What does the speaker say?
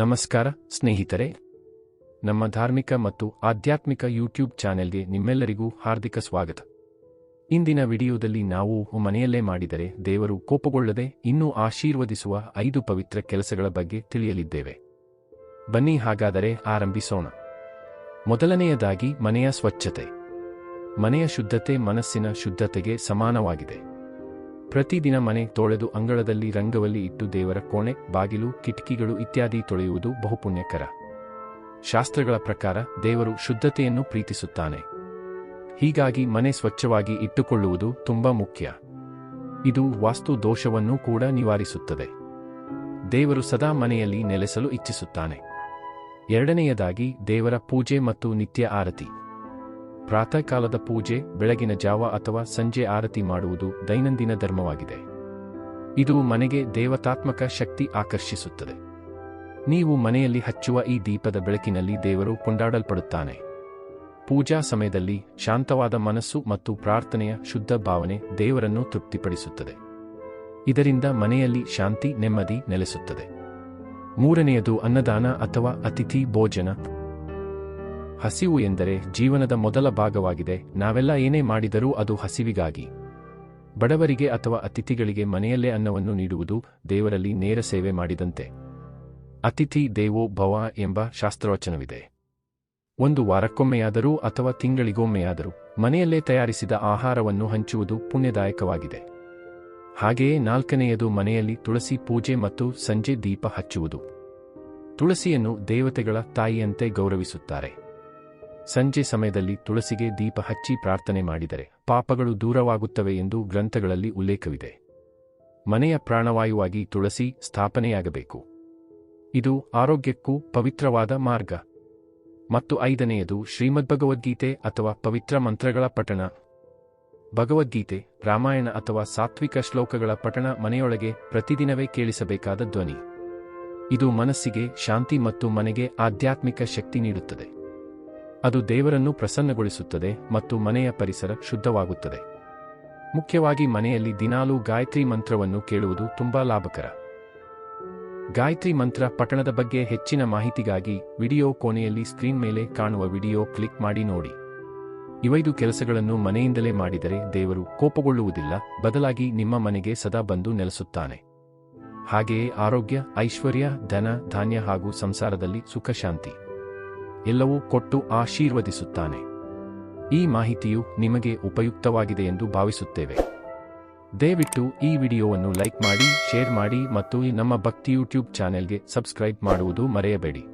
ನಮಸ್ಕಾರ, ಸ್ನೇಹಿತರೆ. ನಮ್ಮ ಧಾರ್ಮಿಕ ಮತ್ತು ಆಧ್ಯಾತ್ಮಿಕ ಯೂಟ್ಯೂಬ್ ಚಾನೆಲ್ಗೆ ನಿಮ್ಮೆಲ್ಲರಿಗೂ ಹಾರ್ದಿಕ ಸ್ವಾಗತ. ಇಂದಿನ ವಿಡಿಯೋದಲ್ಲಿ ನಾವು ಮನೆಯಲ್ಲೇ ಮಾಡಿದರೆ ದೇವರು ಕೋಪಗೊಳ್ಳದೆ ಇನ್ನೂ ಆಶೀರ್ವದಿಸುವ ಐದು ಪವಿತ್ರ ಕೆಲಸಗಳ ಬಗ್ಗೆ ತಿಳಿಯಲಿದ್ದೇವೆ. ಬನ್ನಿ ಹಾಗಾದರೆ ಆರಂಭಿಸೋಣ. ಮೊದಲನೆಯದಾಗಿ ಮನೆಯ ಸ್ವಚ್ಛತೆ. ಮನೆಯ ಶುದ್ಧತೆ ಮನಸ್ಸಿನ ಶುದ್ಧತೆಗೆ ಸಮಾನವಾಗಿದೆ. ಪ್ರತಿದಿನ ಮನೆ ತೊಳೆದು ಅಂಗಳದಲ್ಲಿ ರಂಗವಲ್ಲಿ ಇಟ್ಟು ದೇವರ ಕೋಣೆ, ಬಾಗಿಲು, ಕಿಟಕಿಗಳು ಇತ್ಯಾದಿ ತೊಳೆಯುವುದು ಬಹುಪುಣ್ಯಕರ. ಶಾಸ್ತ್ರಗಳ ಪ್ರಕಾರ ದೇವರು ಶುದ್ಧತೆಯನ್ನು ಪ್ರೀತಿಸುತ್ತಾನೆ. ಹೀಗಾಗಿ ಮನೆ ಸ್ವಚ್ಛವಾಗಿ ಇಟ್ಟುಕೊಳ್ಳುವುದು ತುಂಬಾ ಮುಖ್ಯ. ಇದು ವಾಸ್ತು ದೋಷವನ್ನೂ ಕೂಡ ನಿವಾರಿಸುತ್ತದೆ. ದೇವರು ಸದಾ ಮನೆಯಲ್ಲಿ ನೆಲೆಸಲು ಇಚ್ಛಿಸುತ್ತಾನೆ. ಎರಡನೆಯದಾಗಿ ದೇವರ ಪೂಜೆ ಮತ್ತು ನಿತ್ಯ ಆರತಿ. ಪ್ರಾತಃಕಾಲದ ಪೂಜೆ, ಬೆಳಗಿನ ಜಾವ ಅಥವಾ ಸಂಜೆ ಆರತಿ ಮಾಡುವುದು ದೈನಂದಿನ ಧರ್ಮವಾಗಿದೆ. ಇದು ಮನೆಗೆ ದೇವತಾತ್ಮಕ ಶಕ್ತಿ ಆಕರ್ಷಿಸುತ್ತದೆ. ನೀವು ಮನೆಯಲ್ಲಿ ಹಚ್ಚುವ ಈ ದೀಪದ ಬೆಳಕಿನಲ್ಲಿ ದೇವರು ಕೊಂಡಾಡಲ್ಪಡುತ್ತಾನೆ. ಪೂಜಾ ಸಮಯದಲ್ಲಿ ಶಾಂತವಾದ ಮನಸ್ಸು ಮತ್ತು ಪ್ರಾರ್ಥನೆಯ ಶುದ್ಧ ಭಾವನೆ ದೇವರನ್ನು ತೃಪ್ತಿಪಡಿಸುತ್ತದೆ. ಇದರಿಂದ ಮನೆಯಲ್ಲಿ ಶಾಂತಿ ನೆಮ್ಮದಿ ನೆಲೆಸುತ್ತದೆ. ಮೂರನೆಯದು ಅನ್ನದಾನ ಅಥವಾ ಅತಿಥಿ ಭೋಜನ. ಹಸಿವು ಎಂದರೆ ಜೀವನದ ಮೊದಲ ಭಾಗವಾಗಿದೆ. ನಾವೆಲ್ಲ ಏನೇ ಮಾಡಿದರೂ ಅದು ಹಸಿವಿಗಾಗಿ. ಬಡವರಿಗೆ ಅಥವಾ ಅತಿಥಿಗಳಿಗೆ ಮನೆಯಲ್ಲೇ ಅನ್ನವನ್ನು ನೀಡುವುದು ದೇವರಲ್ಲಿ ನೇರ ಸೇವೆ ಮಾಡಿದಂತೆ. ಅತಿಥಿ ದೇವೋ ಭವ ಎಂಬ ಶಾಸ್ತ್ರವಚನವಿದೆ ಒಂದು ವಾರಕ್ಕೊಮ್ಮೆಯಾದರೂ ಅಥವಾ ತಿಂಗಳಿಗೊಮ್ಮೆಯಾದರೂ ಮನೆಯಲ್ಲೇ ತಯಾರಿಸಿದ ಆಹಾರವನ್ನು ಹಂಚುವುದು ಪುಣ್ಯದಾಯಕವಾಗಿದೆ. ಹಾಗೆಯೇ ನಾಲ್ಕನೆಯದು ಮನೆಯಲ್ಲಿ ತುಳಸಿ ಪೂಜೆ ಮತ್ತು ಸಂಜೆ ದೀಪ ಹಚ್ಚುವುದು. ತುಳಸಿಯನ್ನು ದೇವತೆಗಳ ತಾಯಿಯಂತೆ ಗೌರವಿಸುತ್ತಾರೆ. ಸಂಜೆ ಸಮಯದಲ್ಲಿ ತುಳಸಿಗೆ ದೀಪ ಹಚ್ಚಿ ಪ್ರಾರ್ಥನೆ ಮಾಡಿದರೆ ಪಾಪಗಳು ದೂರವಾಗುತ್ತವೆ ಎಂದು ಗ್ರಂಥಗಳಲ್ಲಿ ಉಲ್ಲೇಖವಿದೆ. ಮನೆಯ ಪ್ರಾಣವಾಯುವಾಗಿ ತುಳಸಿ ಸ್ಥಾಪನೆಯಾಗಬೇಕು. ಇದು ಆರೋಗ್ಯಕ್ಕೂ ಪವಿತ್ರವಾದ ಮಾರ್ಗ. ಮತ್ತು ಐದನೆಯದು ಶ್ರೀಮದ್ಭಗವದ್ಗೀತೆ ಅಥವಾ ಪವಿತ್ರ ಮಂತ್ರಗಳ ಪಠಣ. ಭಗವದ್ಗೀತೆ, ರಾಮಾಯಣ ಅಥವಾ ಸಾತ್ವಿಕ ಶ್ಲೋಕಗಳ ಪಠಣ ಮನೆಯೊಳಗೆ ಪ್ರತಿದಿನವೇ ಕೇಳಿಸಬೇಕಾದ ಧ್ವನಿ. ಇದು ಮನಸ್ಸಿಗೆ ಶಾಂತಿ ಮತ್ತು ಮನೆಗೆ ಆಧ್ಯಾತ್ಮಿಕ ಶಕ್ತಿ ನೀಡುತ್ತದೆ. ಅದು ದೇವರನ್ನು ಪ್ರಸನ್ನಗೊಳಿಸುತ್ತದೆ ಮತ್ತು ಮನೆಯ ಪರಿಸರ ಶುದ್ಧವಾಗುತ್ತದೆ. ಮುಖ್ಯವಾಗಿ ಮನೆಯಲ್ಲಿ ದಿನಾಲೂ ಗಾಯತ್ರಿ ಮಂತ್ರವನ್ನು ಕೇಳುವುದು ತುಂಬಾ ಲಾಭಕರ. ಗಾಯತ್ರಿ ಮಂತ್ರ ಪಠಣದ ಬಗ್ಗೆ ಹೆಚ್ಚಿನ ಮಾಹಿತಿಗಾಗಿ ವಿಡಿಯೋ ಕೋಣೆಯಲ್ಲಿ ಸ್ಕ್ರೀನ್ ಮೇಲೆ ಕಾಣುವ ವಿಡಿಯೋ ಕ್ಲಿಕ್ ಮಾಡಿ ನೋಡಿ. ಇವೈದು ಕೆಲಸಗಳನ್ನು ಮನೆಯಿಂದಲೇ ಮಾಡಿದರೆ ದೇವರು ಕೋಪಗೊಳ್ಳುವುದಿಲ್ಲ, ಬದಲಾಗಿ ನಿಮ್ಮ ಮನೆಗೆ ಸದಾ ಬಂದು ನೆಲೆಸುತ್ತಾನೆ. ಹಾಗೆಯೇ ಆರೋಗ್ಯ, ಐಶ್ವರ್ಯ, ಧನ, ಧಾನ್ಯ ಹಾಗೂ ಸಂಸಾರದಲ್ಲಿ ಸುಖ ಶಾಂತಿ ಎಲ್ಲವೂ ಕೊಟ್ಟು ಆಶೀರ್ವದಿಸುತ್ತಾನೆ. ಈ ಮಾಹಿತಿಯು ನಿಮಗೆ ಉಪಯುಕ್ತವಾಗಿದೆ ಎಂದು ಭಾವಿಸುತ್ತೇವೆ. ದಯವಿಟ್ಟು ಈ ವಿಡಿಯೋವನ್ನು ಲೈಕ್ ಮಾಡಿ, ಶೇರ್ ಮಾಡಿ ಮತ್ತು ನಮ್ಮ ಭಕ್ತಿ ಯೂಟ್ಯೂಬ್ ಚಾನೆಲ್ಗೆ ಸಬ್ಸ್ಕ್ರೈಬ್ ಮಾಡುವುದು ಮರೆಯಬೇಡಿ.